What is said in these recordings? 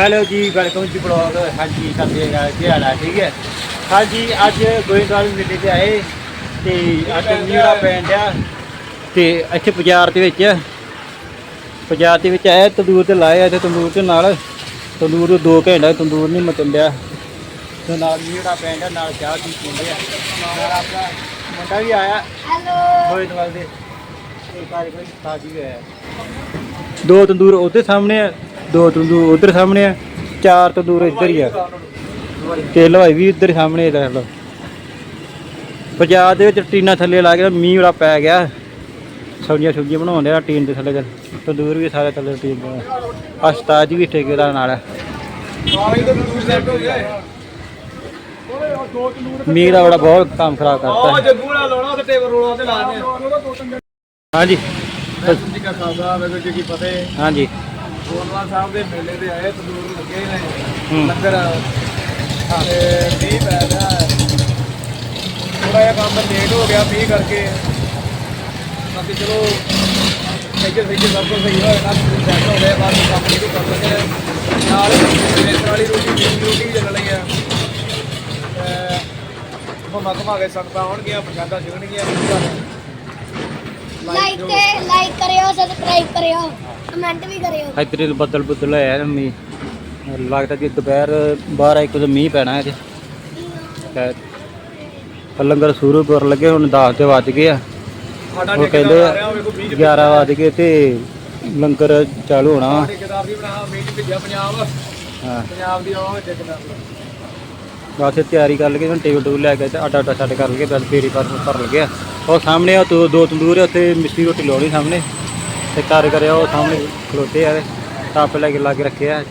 Hello ਜੀ welcome ਜੀ blog ਹਾਂਜੀ ਕਰਦੇ ਆ ਕੀ ਹਾਲ ਹੈ ਠੀਕ ਹੈ? ਹਾਂਜੀ ਅੱਜ ਗੋਇੰਦਵਾਲ ਮੇਲੇ ਤੇ ਆਏ ਤੇ ਅੱਜ ਮੀਰਾ ਪੈਂਡ ਆ ਤੇ ਇੱਥੇ ਬਾਜ਼ਾਰ ਦੇ ਵਿੱਚ। ਬਾਜ਼ਾਰ ਦੇ ਵਿੱਚ ਆਇਆ ਤੰਦੂਰ ਤੇ ਲਾਇਆ ਤੇ ਤੰਦੂਰ ਦੇ ਨਾਲ ਤੰਦੂਰ 2 ਘੰਟੇ ਤੰਦੂਰ ਨਹੀਂ ਮਤਨ ਡਿਆ। ਤੇ ਨਾਲ ਮੀਰਾ ਪੈਂਡ ਆ ਨਾਲ ਚਾਹ ਪੀ ਪੀਂਦੇ ਆ ਨਾਲ ਆਪਣਾ ਮੁੰਡਾ ਵੀ ਆਇਆ ਹੈਲੋ। ਗੋਇੰਦਵਾਲ ਦੇ। ਇਹ ਕਾਰੀਗਰ ਸਾਜੀ ਵੀ ਆਇਆ। ਦੋ ਤੰਦੂਰ ਉਹਦੇ ਸਾਹਮਣੇ ਆ ਦੋ ਤੰਦੂਰ ਉਧਰ ਸਾਹਮਣੇ ਆ ਚਾਰ ਤੰਦੂਰ ਇੱਧਰ ਹੀ ਆ। ਤੇ ਹਲਵਾਈ ਵੀ ਇੱਧਰ ਸਾਹਮਣੇ ਦੇਖ ਲਓ। ਪੰਜਾਬ ਦੇ ਵਿੱਚ ਟੀਨਾ ਥੱਲੇ ਲਾ ਕੇ ਮੀਂਹ ਬੜਾ ਪੈ ਗਿਆ। ਸਬਜ਼ੀਆਂ ਸੁਬਜ਼ੀਆਂ ਬਣਾਉਂਦੇ ਆ ਟੀਨ ਦੇ ਥੱਲੇ। ਚੱਲ ਤੰਦੂਰ ਵੀ ਸਾਰੇ ਥੱਲੇ ਟੀਨ ਦੇ ਅਸਤਾਜ ਵੀ ਠੇਕੇਦਾਰ ਨਾਲ ਹੈ ਮੀਂਹ ਦਾ ਬੜਾ ਬਹੁਤ ਕੰਮ ਖਰਾਬ ਕਰਤਾ। ਲਾ ਦੇ ਹਾਂਜੀ। ਹਾਂਜੀ। ਗੋਲਵਾਲ ਸਾਹਿਬ ਦੇ ਮੇਲੇ ਤੇ ਆਏ ਤੰਦੂਰ ਲੱਗੇ ਨੇ। ਹੂੰ। ਲੰਗਰ ਤੇ ਮੀਂਹ ਪੈ ਰਿਹਾ ਥੋੜਾ ਜਿਹਾ ਕੰਮ ਲੇਟ ਹੋ ਗਿਆ ਮੀਂਹ ਕਰਕੇ। ਬਾਕੀ ਚਲੋ ਸਹੀ ਸਹੀ ਸਭ ਕੁਝ ਸਹੀ ਹੋਇਆ ਨਾ ਸੈੱਟ ਹੋ ਗਿਆ ਬਾਅਦ ਵਿੱਚ ਕੰਮ ਨਹੀਂ ਕਰ ਸਕੇ ਨਾਲ ਇਸ ਵਾਲੀ ਰੋਟੀ ਦੀ ਰੋਟੀ ਚੱਲ ਰਹੀ ਹੈ ਤੇ ਘੁਮਾ ਘੁਮਾ ਕੇ ਸੰਗਤਾਂ ਆਉਣਗੀਆਂ ਪ੍ਰਸ਼ਾਦਾ ਛਕਣਗੀਆਂ ਲਾਈਕ ਤੇ ਲਾਈਕ ਕਰਿਓ ਸਬਸਕ੍ਰਾਈਬ ਕਰਿਓ। ਕਮੈਂਟ ਵੀ ਕਰਿਓ। ਇੱਧਰ ਬੱਦਲ ਬੁੱਦਲ ਹੋਇਆ ਨਾ ਮੀਂਹ। ਲੱਗਦਾ ਕਿ ਦੁਪਹਿਰ 12 ਇੱਕ ਵਜੇ ਮੀਂਹ ਪੈਣਾ ਹੈ ਤੇ ਲੰਗਰ ਸ਼ੁਰੂ ਕਰਨ ਲੱਗੇ ਹੁਣ 10 ਤੇ ਵੱਜ ਗਏ ਆ। ਉਹ ਕਹਿੰਦੇ ਆ ਰਿਹਾ ਵੇਖੋ ਬੀਜ 11 ਵੱਜ ਗਏ ਤੇ ਲੰਗਰ ਚਾਲੂ ਹੋਣਾ। ਵਾ। ਪੰਜਾਬ। ਹਾਂ। ਪੰਜਾਬ ਦੀ ਤਿਆਰੀ ਕਰ ਲਗੇ ਹੁਣ ਟੇਬਲ ਟੂਲ ਲੈ ਕੇ ਤੇ ਆਟਾ ਆਟਾ ਛੱਡ ਕਰ ਲਗੇ ਬਸ ਫੇਰੀ ਪਰ ਕਰ ਲਗੇ ਉਹ ਸਾਹਮਣੇ ਉਹ ਦੋ ਤੰਦੂਰ ਆ ਉੱਥੇ ਮਿੱਸੀ ਰੋਟੀ ਲਾਉਣੀ ਸਾਹਮਣੇ। ਤੇ ਕਰ ਕਰਿਆ ਉਹ ਸਾਹਮਣੇ ਖਲੋਤੇ ਆ ਟਾਪ ਲੈ ਕੇ ਲਾ ਰੱਖਿਆ।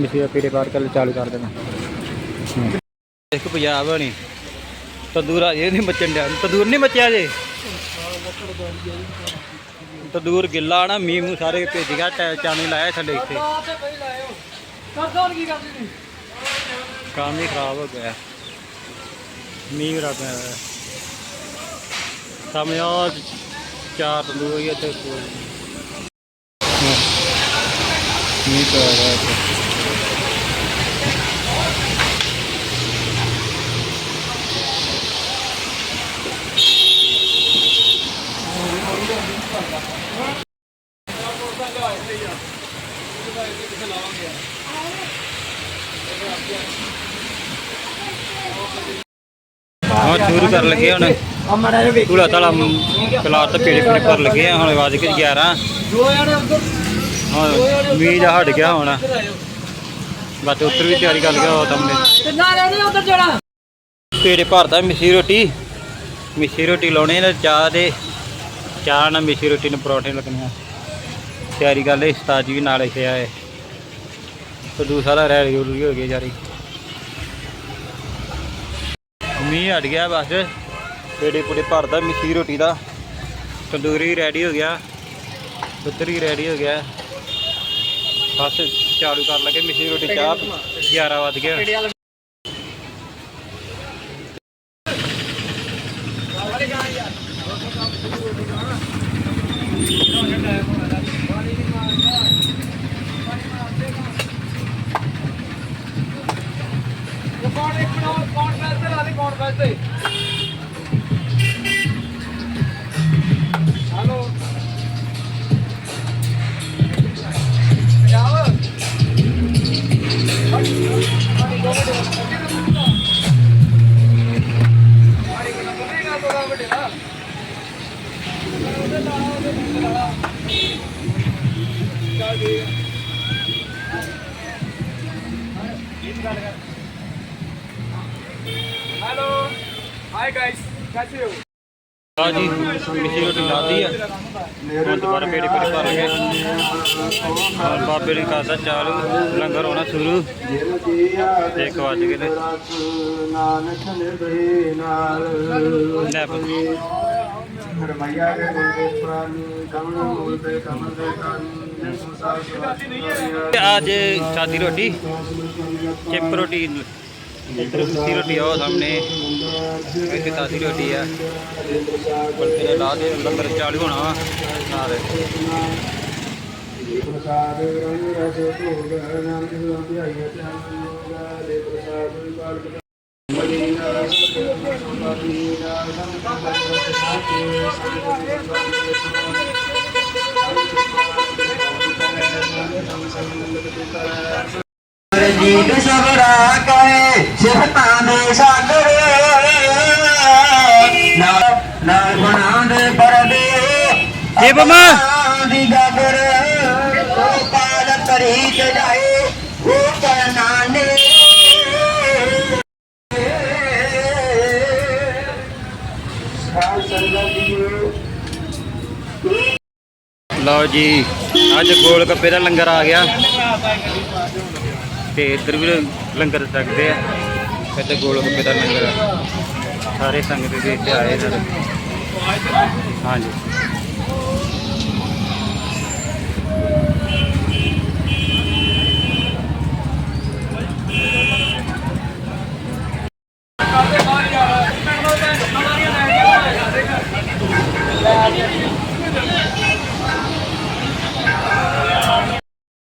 ਮਿੱਸੀ ਦਾ ਫੇਰੇ ਪਾਰ ਕਰ ਚਾਲੂ ਕਰ ਦੇਣਾ। ਇੱਕ ਪੰਜਾਬ ਹੋਣੀ ਤੰਦੂਰ ਆ ਇਹ ਨਹੀਂ ਮੱਚਣ ਡਿਆ। ਤੰਦੂਰ ਨਹੀਂ ਮੱਚਿਆ ਜੇ? ਤੰਦੂਰ ਗਿੱਲਾ ਨਾ, ਮੀਂਹ ਮੂੰਹ ਸਾਰੇ ਭੇਜ ਗਿਆ ਚਾਣੀ ਲਾਇਆ ਥੱਲੇ ਇੱਥੇ। ਕੰਮ ਹੀ ਖਰਾਬ ਹੋ ਗਿਆ। ਮੀਂਹ ਬੜਾ ਸਾਹਮਣੇ ਉਹ ਚਾਰ ਤੰਦੂਰ ਹੀ ਇੱਥੇ ਕੋਲ ਮੀਂਹ ਪੈ ਰਿਹਾ ਇੱਥੇ ਹਾਂ ਸ਼ੁਰੂ ਕਰ ਲੱਗੇ ਹੁਣ ਧੂਲਾ ਤਾਲਾ ਕਲਾਰ ਤਾਂ ਪੇੜੇ ਪੇੜੇ ਭਰ ਲੱਗੇ ਆ ਹੁਣ ਵੱਜ ਕੇ 11 ਜੋ ਯਾਰ ਉਧਰ। ਹੁਣ ਮੀਂਹ ਜਾ ਹਟ ਗਿਆ ਹੁਣ। ਬਸ ਉੱਤਰ ਵੀ ਤਿਆਰੀ ਕਰ ਲਿਆ ਸਾਹਮਣੇ ਕਿੰਨਾ ਰਹਿਣੇ ਉਧਰ ਜਣਾ। ਪੇੜੇ ਭਰਦਾ ਮਿੱਸੀ ਰੋਟੀ। ਮਿੱਸੀ ਰੋਟੀ ਲਾਉਣੇ ਨੇ ਚਾਹ ਦੇ। ਚਾਹ ਨਾਲ ਮਿੱਸੀ ਰੋਟੀ ਨੂੰ ਪਰੌਂਠੇ ਲੱਗਣੇ ਆ। ਤਿਆਰੀ ਕਰ ਲਈ ਉਸਤਾਦ ਜੀ ਵੀ ਨਾਲ ਇੱਥੇ ਆਏ। ਤੇ ਦੂਸਰਾ ਰੈਲੀ ਰੂਲੀ ਹੋ ਗਈ ਜਾਰੀ। ਮੀਂਹ ਹਟ ਗਿਆ ਬਸ। ਪੇੜੇ ਪੂੜੇ ਭਰਦਾ ਮਿੱਸੀ ਰੋਟੀ ਦਾ ਤੰਦੂਰੀ ਰੈਡੀ ਹੋ ਗਿਆ ਪੁੱਤਰੀ ਰੈਡੀ ਹੋ ਗਿਆ ਬਸ ਚਾਲੂ ਕਰ ਲਗੇ ਮਿੱਸੀ ਰੋਟੀ ਚਾਹ 11 ਵੱਜ ਗਿਆ ਕੌਣ ਇੱਕ ਕੌਣ ਕੌਣ हेलो हाय गाइस कैसे हो ਹਾਂ ਜੀ ਮਿੱਸੀ ਰੋਟੀ ਲਾਦੀ ਆ ਹੁਣ ਦੁਬਾਰਾ ਪੇੜੇ ਪੇੜੇ ਭਰ ਲਗੇ ਹੁਣ ਬਾਬੇ ਦੀ ਕਾਸਾ ਚਾਲੂ ਲੰਗਰ ਹੋਣਾ ਸ਼ੁਰੂ ਇੱਕ ਵੱਜ ਗਏ ਨੇ ਨਾਨਕ ਨਿਰਭੈ ਨਾਲ ਲੈ ਪੁੱਤ। ਰਮਈਆ ਦੇ ਗੁਣ ਦੇ ਪ੍ਰਾਨੀ ਕਮਲ ਮੂਲ ਤੇ ਕਮਲ ਦੇ ਕੰਨ ਸੰਸਾਰ ਤੇ ਅੱਜ ਸਾਦੀ ਰੋਟੀ ਚਿਪ ਰੋਟੀ ਮਿੱਸੀ ਰੋਟੀ ਆ ਉਹ ਸਾਹਮਣੇ। ਇੱਥੇ ਸਾਦੀ ਰੋਟੀ ਆ। ਬਲਕਿ ਲਾ ਦੇ ਲੰਗਰ ਚਾਲੂ ਹੋਣਾ ਵਾ ਨਾਲ। ਦੇ ਪ੍ਰਸਾਦ ਰੰਗ ਰਸ ਭੋਗ ਸੁਆ ਧਿਆਈ ਧਿਆਨ ਲੋਗਾ ਦੇ ਪ੍ਰਸਾਦ ਬਾਲਕ ਮਦੀਨਾ ਮਦੀਨਾ ਸੰਤ ਸਾਚੇ ਜੀਤ ਸਬਰਾ ਕਹੇ ਸਿਫਤਾਂ ਦੇ ਸਾਗਰ ਨਾਲ ਨਾਲ ਗੁਣਾਂ ਦੇ ਪਰਦੇ ਇਹ ਬਮਾ। ਦੀ ਗਾਗਰ ਪਾਲ ਕਰੀ ਤੇ ਜਾਏ ਲਓ ਜੀ, ਅੱਜ ਗੋਲ ਗੱਪੇ ਦਾ ਲੰਗਰ ਆ ਗਿਆ। ਤੇ ਇੱਧਰ ਵੀ ਲੰਗਰ ਸਕਦੇ ਆ। ਇੱਥੇ ਗੋਲ ਗੱਪੇ ਦਾ ਲੰਗਰ ਆ। ਸਾਰੇ ਸੰਗਤ ਦੇ ਇੱਥੇ ਆਏ ਨੇ ਹਾਂਜੀ।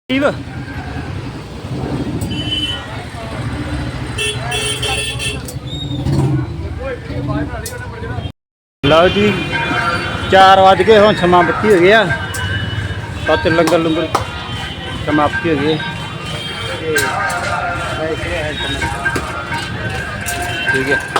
ਸਟੀਵ ਲਓ ਜੀ 4 ਵਜ ਗਏ, ਹੁਣ ਸਮਾਪਤੀ ਹੋ ਗਿਆ ਸੱਤ ਲੰਗਰ ਲੰਗਰ ਸਮਾਪਤੀ ਹੋ ਗਈ ਤੇ ਵੈਸੇ ਹੈ ਠੀਕ ਹੈ।